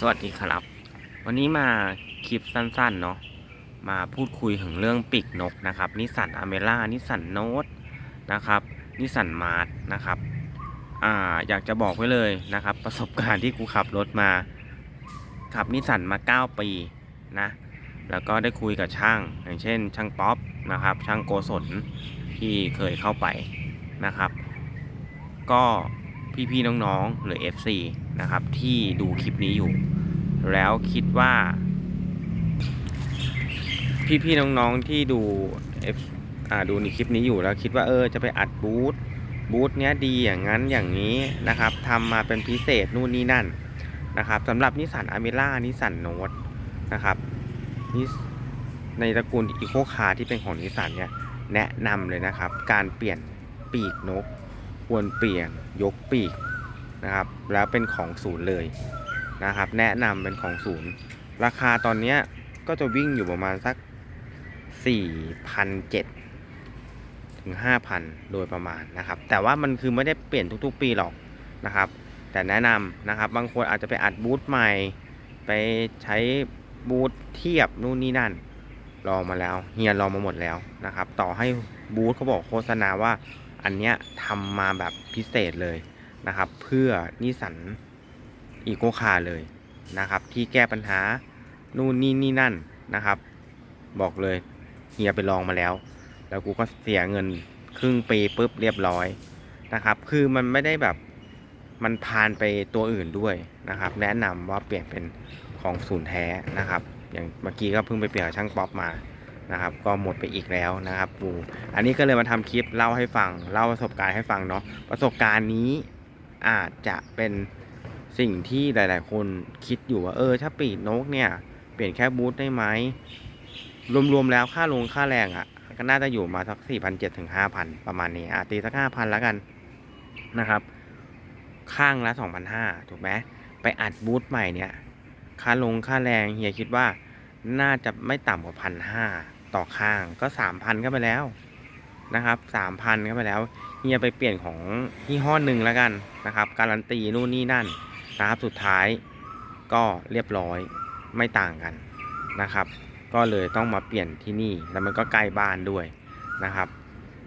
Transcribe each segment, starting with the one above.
สวัสดีครับ วันนี้มาคลิปสั้นๆเนาะมาพูดคุยถึงเรื่องปีกนกนะครับนิสสันอเมร่านิสสันโนตนะครับนิสสันมาร์ทนะครับอ่าอยากจะบอกไว้เลยนะครับ ประสบการณ์ที่กูขับรถมา ขับนิสสันมา 9 ปีนะแล้วก็ได้คุยกับช่าง อย่างเช่น ช่างป๊อปนะครับ ช่างโกศลที่เคยเข้าไปนะครับ ก็ พี่ๆน้องๆ หรือ FC นะครับ ที่ดูคลิปนี้อยู่ แล้วคิดว่า พี่ๆน้องๆที่ดู F อ่าดูในคลิปนี้อยู่แล้วคิดว่าเออจะไปอัดบูธบูธเนี้ยดีอย่างนั้นอย่างนี้นะครับทำมาเป็นพิเศษนู่นนี่นั่นนะครับสำหรับนิสสันอเมร่านิสสันโนตนะครับนิในตระกูลอีโคคาร์ที่เป็นของนิสสันเนี่ยแนะนำเลยนะครับ การเปลี่ยนปีกนก ควรเปลี่ยนยกปีกนะครับ แล้วเป็นของศูนย์เลยนะครับ แนะนำเป็นของศูนย์ ราคาตอนเนี้ก็จะวิ่งอยู่ประมาณสัก 4,700ถึง 5,000 โดยประมาณนะครับ แต่ว่ามันคือไม่ได้เปลี่ยนทุกๆ ปีหรอกนะครับ แต่แนะนำนะครับ บางคนอาจจะไปอัดบูธใหม่ ไปใช้บูธเทียบนู่นนี่นั่นลองมาแล้วเฮียลองมาหมดแล้วนะครับ ต่อให้ บูธเขาบอกโฆษณาว่าอันเนี้ยทำมาแบบพิเศษเลยนะครับ เพื่อนิสันอีโคคาเลยนะครับ ที่แก้ปัญหานู่นนี่นี่นั่นนะครับ บอกเลยเฮียไปลองมาแล้ว แล้วกูก็เสียเงินครึ่งปีปุ๊บเรียบร้อยนะครับ คือมันไม่ได้แบบมันพานไปตัวอื่นด้วยนะครับ แนะนำว่าเปลี่ยนเป็นของศูนย์แท้นะครับ อย่างเมื่อกี้ก็เพิ่งไปเปลี่ยนช่างป๊อปมา นะครับ ก็หมดไปอีกแล้วนะครับกูอันนี้ก็เลยมาทำคลิปเล่าให้ฟังเล่าประสบการณ์ให้ฟังเนาะประสบการณ์นี้อาจจะเป็นสิ่งที่หลาย ๆ คนคิดอยู่ว่าเออถ้าปีกนกเนี่ย เปลี่ยนแค่บูธได้ไหมรวม ๆ แล้วค่าลงค่าแรงอะ่ะ ก็น่าจะอยู่มาสักสี่พันเจ็ดถึงห้าพันประมาณนี้อะตีสักห้าพันแล้วกันนะครับ ข้างละสองพันห้าถูกไหมไปอัดบูธใหม่เนี่ย ค่าลงค่าแรงเฮียคิดว่าน่าจะไม่ต่ำกว่าพันห้า ต่อข้างก็สามพันก็ไปแล้วนะครับสามพันก็ไปแล้วเฮียไปเปลี่ยนของยี่ห้อหนึ่งแล้วกันนะครับ การันตีนู่นนี่นั่นนะครับสุดท้ายก็เรียบร้อยไม่ต่างกันนะครับ ก็เลยต้องมาเปลี่ยนที่นี่แล้วมันก็ใกล้บ้านด้วยนะครับ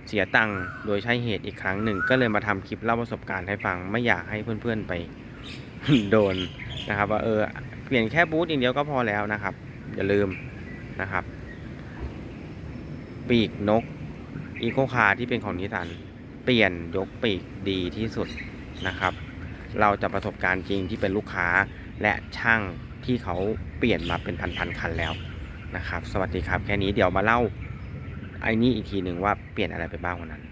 เสียตังค์โดยใช้เหตุอีกครั้งหนึ่ง ก็เลยมาทำคลิปเล่าประสบการณ์ให้ฟังไม่อยากให้เพื่อนๆไปโดนนะครับ ว่าเออเปลี่ยนแค่บูธอย่างเดียวก็พอแล้วนะครับ อย่าลืมนะครับ ปีกนกอีโคคาร์ที่เป็นของนิสสันเปลี่ยนยกปีกดีที่สุดนะครับ เราจะประสบการณ์จริงที่เป็นลูกค้าและช่างที่เขาเปลี่ยนมาเป็นพันๆคันแล้วนะครับ สวัสดีครับแค่นี้เดี๋ยวมาเล่าไอ้นี่อีกทีหนึ่งว่าเปลี่ยนอะไรไปบ้างวันนั้น